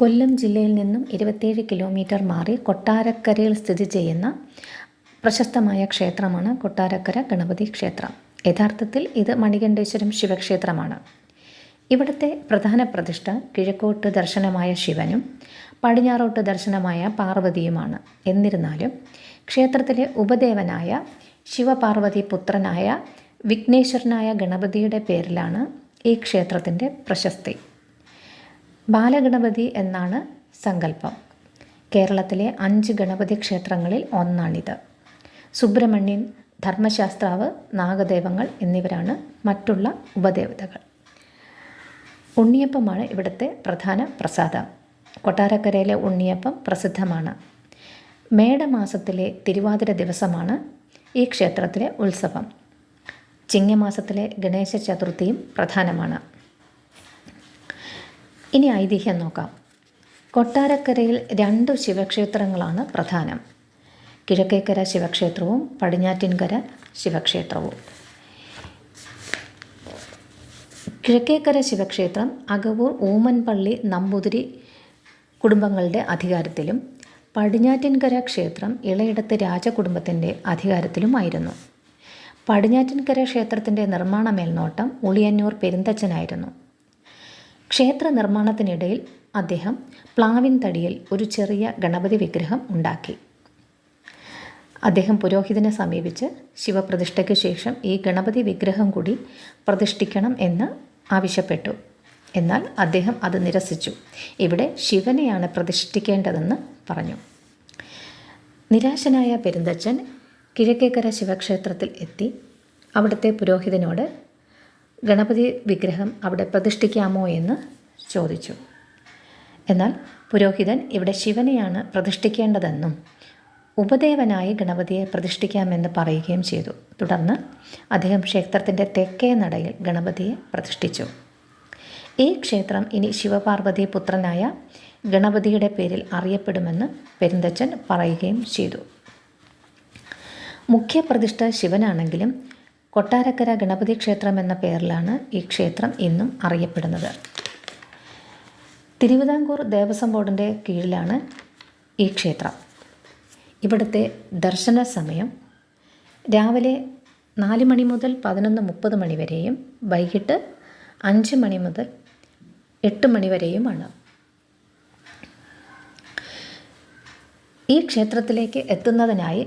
കൊല്ലം ജില്ലയിൽ നിന്നും ഇരുപത്തേഴ് കിലോമീറ്റർ മാറി കൊട്ടാരക്കരയിൽ സ്ഥിതി ചെയ്യുന്ന പ്രശസ്തമായ ക്ഷേത്രമാണ് കൊട്ടാരക്കര ഗണപതി ക്ഷേത്രം. യഥാർത്ഥത്തിൽ ഇത് മണികണ്ഠേശ്വരം ശിവക്ഷേത്രമാണ്. ഇവിടുത്തെ പ്രധാന പ്രതിഷ്ഠ കിഴക്കോട്ട് ദർശനമായ ശിവനും പടിഞ്ഞാറോട്ട് ദർശനമായ പാർവതിയുമാണ്. എന്നിരുന്നാലും ക്ഷേത്രത്തിലെ ഉപദേവനായ ശിവപാർവതി പുത്രനായ വിഘ്നേശ്വരനായ ഗണപതിയുടെ പേരിലാണ് ഈ ക്ഷേത്രത്തിന്റെ പ്രശസ്തി. ബാലഗണപതി എന്നാണ് സങ്കല്പം. കേരളത്തിലെ അഞ്ച് ഗണപതി ക്ഷേത്രങ്ങളിൽ ഒന്നാണിത്. സുബ്രഹ്മണ്യൻ ധർമ്മശാസ്ത്രാവ് നാഗദേവങ്ങൾ എന്നിവരാണ് മറ്റുള്ള ഉപദേവതകൾ. ഉണ്ണിയപ്പമാണ് ഇവിടുത്തെ പ്രധാന പ്രസാദം. കൊട്ടാരക്കരയിലെ ഉണ്ണിയപ്പം പ്രസിദ്ധമാണ്. മേടമാസത്തിലെ തിരുവാതിര ദിവസമാണ് ഈ ക്ഷേത്രത്തിലെ ഉത്സവം. ചിങ്ങമാസത്തിലെ ഗണേശ ചതുർത്ഥിയും പ്രധാനമാണ്. ഇനി ഐതിഹ്യം നോക്കാം. കൊട്ടാരക്കരയിൽ രണ്ടു ശിവക്ഷേത്രങ്ങളാണ് പ്രധാനം. കിഴക്കേക്കര ശിവക്ഷേത്രവും പടിഞ്ഞാറ്റിൻകര ശിവക്ഷേത്രവും. കിഴക്കേക്കര ശിവക്ഷേത്രം അകവൂർ ഊമൻപള്ളി നമ്പൂതിരി കുടുംബങ്ങളുടെ അധികാരത്തിലും പടിഞ്ഞാറ്റിൻകര ക്ഷേത്രം ഇളയിടത്ത് രാജകുടുംബത്തിന്റെ അധികാരത്തിലുമായിരുന്നു. പടിഞ്ഞാറ്റിൻകര ക്ഷേത്രത്തിന്റെ നിർമ്മാണ മേൽനോട്ടം ഉളിയന്നൂർ പെരുന്തച്ചനായിരുന്നു. ക്ഷേത്ര നിർമ്മാണത്തിനിടയിൽ അദ്ദേഹം പ്ലാവിൻ തടിയിൽ ഒരു ചെറിയ ഗണപതി വിഗ്രഹം ഉണ്ടാക്കി. അദ്ദേഹം പുരോഹിതനെ സമീപിച്ച് ശിവപ്രതിഷ്ഠയ്ക്ക് ശേഷം ഈ ഗണപതി വിഗ്രഹം കൂടി പ്രതിഷ്ഠിക്കണം എന്ന് ആവശ്യപ്പെട്ടു. എന്നാൽ അദ്ദേഹം അത് നിരസിച്ചു. ഇവിടെ ശിവനെയാണ് പ്രതിഷ്ഠിക്കേണ്ടതെന്ന് പറഞ്ഞു. നിരാശനായ പെരുന്തച്ചൻ കിഴക്കേക്കര ശിവക്ഷേത്രത്തിൽ എത്തി അവിടുത്തെ പുരോഹിതനോട് ഗണപതി വിഗ്രഹം അവിടെ പ്രതിഷ്ഠിക്കാമോ എന്ന് ചോദിച്ചു. എന്നാൽ പുരോഹിതൻ ഇവിടെ ശിവനെയാണ് പ്രതിഷ്ഠിക്കേണ്ടതെന്നും ഉപദേവനായി ഗണപതിയെ പ്രതിഷ്ഠിക്കാമെന്ന് പറയുകയും ചെയ്തു. തുടർന്ന് അദ്ദേഹം ക്ഷേത്രത്തിന്റെ തെക്കേ നടയിൽ ഗണപതിയെ പ്രതിഷ്ഠിച്ചു. ഈ ക്ഷേത്രം ഇനി ശിവപാർവതി പുത്രനായ ഗണപതിയുടെ പേരിൽ അറിയപ്പെടുമെന്ന് പെരുന്തച്ചൻ പറയുകയും ചെയ്തു. മുഖ്യപ്രതിഷ്ഠ ശിവനാണെങ്കിലും കൊട്ടാരക്കര ഗണപതി ക്ഷേത്രം എന്ന പേരിലാണ് ഈ ക്ഷേത്രം ഇന്നും അറിയപ്പെടുന്നത്. തിരുവിതാംകൂർ ദേവസ്വം ബോർഡിന്റെ കീഴിലാണ് ഈ ക്ഷേത്രം. ഇവിടുത്തെ ദർശന സമയം രാവിലെ നാല് മണി മുതൽ പതിനൊന്ന് മുപ്പത് മണി വരെയും വൈകിട്ട് അഞ്ച് മണി മുതൽ എട്ട് മണി വരെയുമാണ്. ഈ ക്ഷേത്രത്തിലേക്ക് എത്തുന്നതിനായി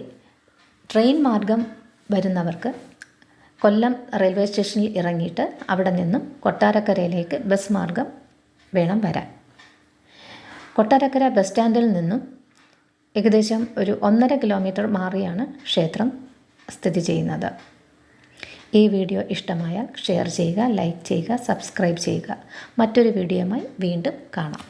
ട്രെയിൻ മാർഗം വരുന്നവർക്ക് കൊല്ലം റെയിൽവേ സ്റ്റേഷനിൽ ഇറങ്ങിയിട്ട് അവിടെ നിന്നും കൊട്ടാരക്കരയിലേക്ക് ബസ് മാർഗം വേണം വരാൻ. കൊട്ടാരക്കര ബസ് സ്റ്റാൻഡിൽ നിന്നും ഏകദേശം ഒരു ഒന്നര കിലോമീറ്റർ മാറിയാണ് ക്ഷേത്രം സ്ഥിതി ചെയ്യുന്നത്. ഈ വീഡിയോ ഇഷ്ടമായാൽ ഷെയർ ചെയ്യുക ലൈക്ക് ചെയ്യുക സബ്സ്ക്രൈബ് ചെയ്യുക. മറ്റൊരു വീഡിയോയുമായി വീണ്ടും കാണാം.